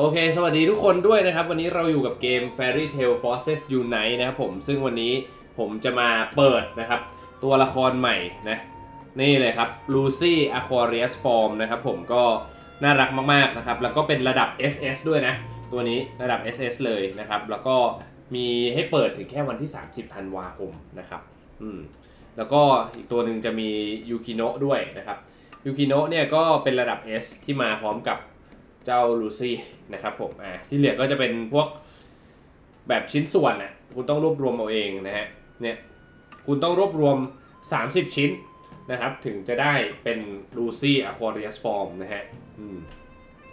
โอเค สวัสดีทุกคนด้วยนะครับ วันนี้เราอยู่กับเกม Fairy Tail Forces Unite นะครับผม ซึ่งวันนี้ผมจะมาเปิดนะครับ ตัวละครใหม่นะ นี่เลยครับ Lucy Aquarius Form นะครับผมก็น่ารักมาก ๆ นะครับ แล้วก็เป็นระดับ SS ด้วยนะ ตัวนี้ระดับ SS เลยนะครับ แล้วก็มีให้เปิดถึงแค่วันที่ 30ธันวาคมนะครับ อืม แล้วก็อีกตัวหนึ่งจะมียูคิโนะด้วยนะครับ ยูคิโนะเนี่ยก็เป็นระดับ S ที่มาพร้อมกับ เจ้าลูซี่นะครับผมอ่าที่เหลือก็จะเป็นพวกแบบชิ้นส่วนอะคุณต้องรวบรวมเอาเองนะฮะเนี่ยคุณต้องรวบรวม 30 ชิ้นนะครับ ถึงจะได้เป็นลูซี่อะควาเรียสฟอร์มนะฮะอืม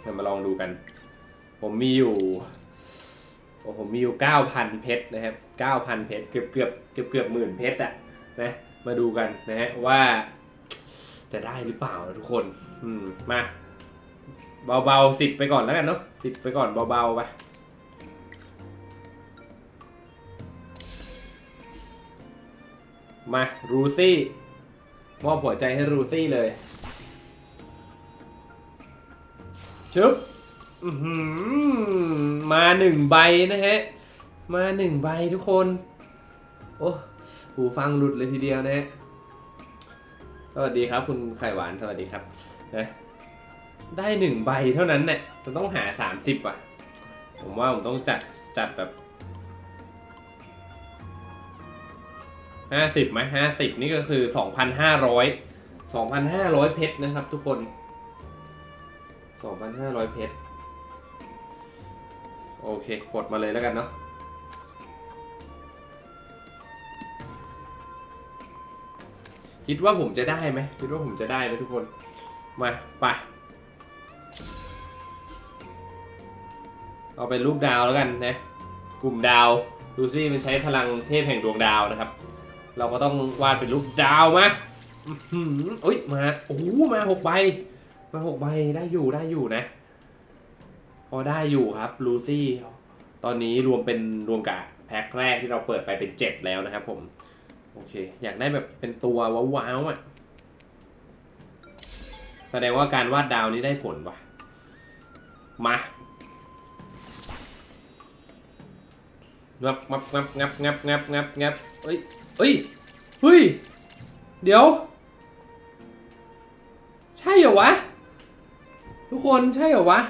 เรามาลองดูกัน ผมมีอยู่โอ้ผมมีอยู่ 9,000 เพชรนะครับ 9,000 เพชรเกือบเกือบเกือบเกือบหมื่นเพชรอะนะมาดูกันนะฮะว่าจะได้หรือเปล่านะทุกคน อืม มา เบาๆสิบไปก่อนแล้วกันเนาะสิบไปก่อนเบาๆไปมารูซี่มอบหัวใจให้รูซี่เลยชึบมาหนึ่งใบนะฮะ มาหนึ่งใบทุกคน โอ้หูฟังหลุดเลยทีเดียวนะฮะ สวัสดีครับคุณไข่หวานสวัสดีครับนะ ได้หนึ่งใบเท่านั้นเนี่ยจะต้องหาสามสิบอะ ผมว่าผมต้องจัดจัดแบบห้าสิบไหมห้าสิบนี่ก็คือสองพันห้าร้อยสองพันห้าร้อยเพชรนะครับทุกคนสองพันห้าร้อยเพชร โอเคกดมาเลยแล้วกันเนาะคิดว่าผมจะได้ไหมคิดว่าผมจะได้ไหมทุกคน มาไป เอาเป็นรูปดาวแล้วกันนะกลุ่มดาวดูซี่มันใช้พลังเทพแห่งดวงดาวนะครับ เราก็ต้องวาดเป็นรูปดาวมาอื้อหือโอ้ยมาโอ้มาหกใบมาหกใบได้อยู่ได้อยู่นะ พอได้อยู่ครับลูซี่ตอนนี้รวมเป็นรวมกับแพ็คแรกที่เราเปิดไปเป็นเจ็ดแล้วนะครับผม โอเค อยากได้แบบเป็นตัวว้าวๆอะแสดงว่าการวาดดาวนี้ได้ผลว่ะ มา งับงับงับงับงับงับงับงับเอ้ยเอ้ยเฮ้ย เดี๋ยว ใช่เหรอวะ ทุกคนใช่เหรอวะ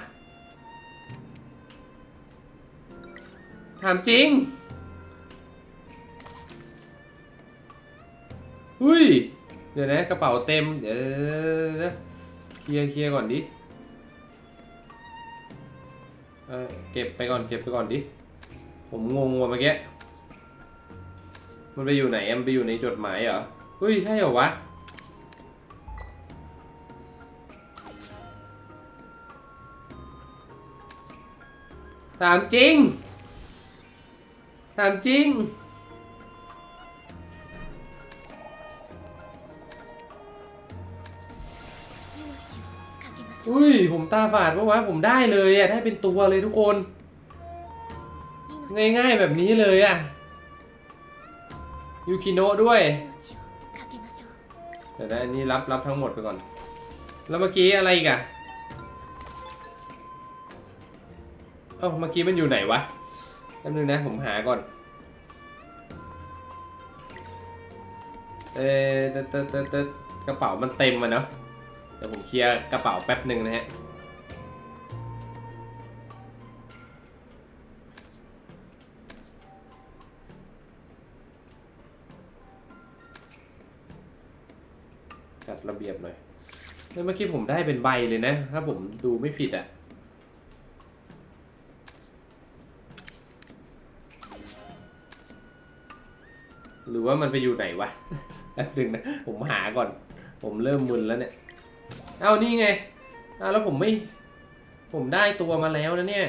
ถามจริงหุ้ย เดี๋ยวนะกระเป๋าเต็ม เดี๋ยวเคลียร์เคลียร์ก่อนดิ เออเก็บไปก่อนเก็บไปก่อนดิ ผมงงว่ะเมื่อกี้ มันไปอยู่ไหนอะมันไปอยู่ในจดหมายเหรอเฮ้ยใช่เหรอวะ ถามจริง ถามจริง อุ้ย ผมตาฝาดปะวะ ผมได้เลยอะได้เป็นตัวเลยทุกคน ง่ายๆแบบนี้เลยอะยูคิโนะด้วยเดี๋ยวนะอันนี้รับรับทั้งหมดไปก่อน แล้วเมื่อกี้อะไรอีกอะเอ้าเมื่อกี้มันอยู่ไหนวะแป๊บนึงนะผมหาก่อน เอ๊ะกระเป๋ามันเต็มอะเนาะเดี๋ยวผมเคลียร์กระเป๋าแป๊บหนึ่งนะฮะ จัดระเบียบหน่อยเฮ้ยเมื่อกี้ผมได้เป็นใบเลยนะ ถ้าผมดูไม่ผิดอะ่ะหรือว่ามันไปอยู่ไหนวะแป๊บนึงนะ ผมหาก่อน ผมเริ่มมึนแล้วเนี่ย เอ้านี่ไงอ้าแล้วผมไม่ ผมได้ตัวมาแล้วนะเนี่ย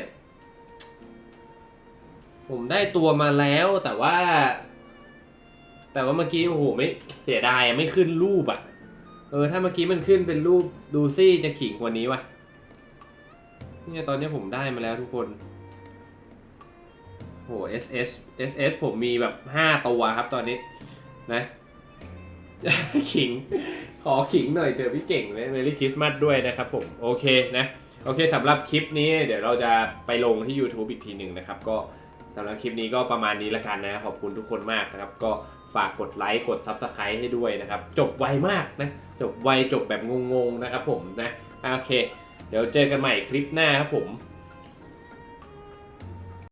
ผมได้ตัวมาแล้วแต่ว่า แต่ว่าเมื่อกี้โอ้โหไม่เสียดายไม่ขึ้นรูปอะ เออ ถ้าเมื่อกี้มันขึ้นเป็นรูปดูซี่จะขิงกว่านี้วะเนี่ยตอนนี้ผมได้มาแล้วทุกคนโห SS SS ผมมีแบบห้าตัวครับตอนนี้นะ ขิง ขอขิงหน่อยเจอพี่เก่งเมรี่คริสต์มาสด้วยนะครับผม โอเคนะ โอเคสำหรับคลิปนี้เดี๋ยวเราจะไปลงที่ YouTube อีกทีหนึ่งนะครับ ก็สำหรับคลิปนี้ก็ประมาณนี้ละกันนะ ขอบคุณทุกคนมากนะครับ ก็ ฝากกดไลค์กด Subscribe ให้ด้วยนะครับ จบไวมากนะ จบไวจบแบบงงๆนะครับผมนะอะโอเค เดี๋ยวเจอกันใหม่คลิปหน้าครับผม